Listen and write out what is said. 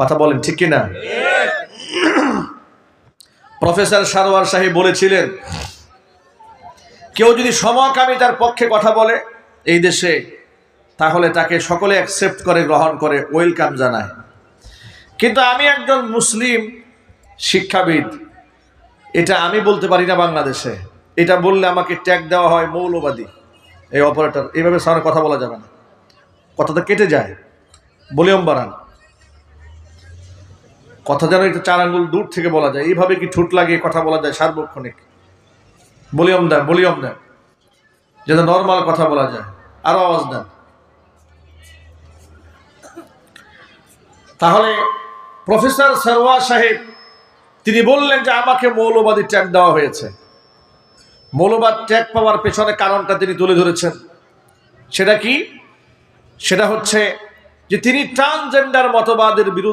কথা বলেন, ঠিক কিনা? প্রফেসর সারোয়ার সাহেব বলেছিলেন, কেউ যদি সমকামিতার পক্ষে কথা বলে এই দেশে, তাহলে তাকে সকলে অ্যাকসেপ্ট করে, গ্রহণ করে ওয়েলকাম জানায়। কিন্তু আমি একজন মুসলিম শিক্ষাবিদ, এটা আমি বলতে পারি না বাংলাদেশে। এটা বললে আমাকে ট্যাগ দেওয়া হয় মৌলবাদী। এই অপারেটর এইভাবে সামনে কথা বলা যাবে না। কথাটা কেটে যায়। ভলিউম বাড়ান কথা যেন একটু চার আঙ্গুল দূর থেকে বলা যায়। এইভাবে কি ঠুট লাগিয়ে কথা বলা যায় সার্বক্ষণিক? Volume then volume then. যাতে নর্মাল কথা বলা যায়। আরও আওয়াজ দেন। তাহলে প্রফেসর সরওয়া সাহেব, তিনি বললেন যে আমাকে মৌলবাদী ট্যাগ দেওয়া হয়েছে। মৌলবাদ ট্যাগ পাওয়ার পেছনে কারণটা তিনি তুলে ধরেছেন। সেটা কি? সেটা হচ্ছে যে তিনি ট্রান্সজেন্ডার মতবাদের বিরুদ্ধে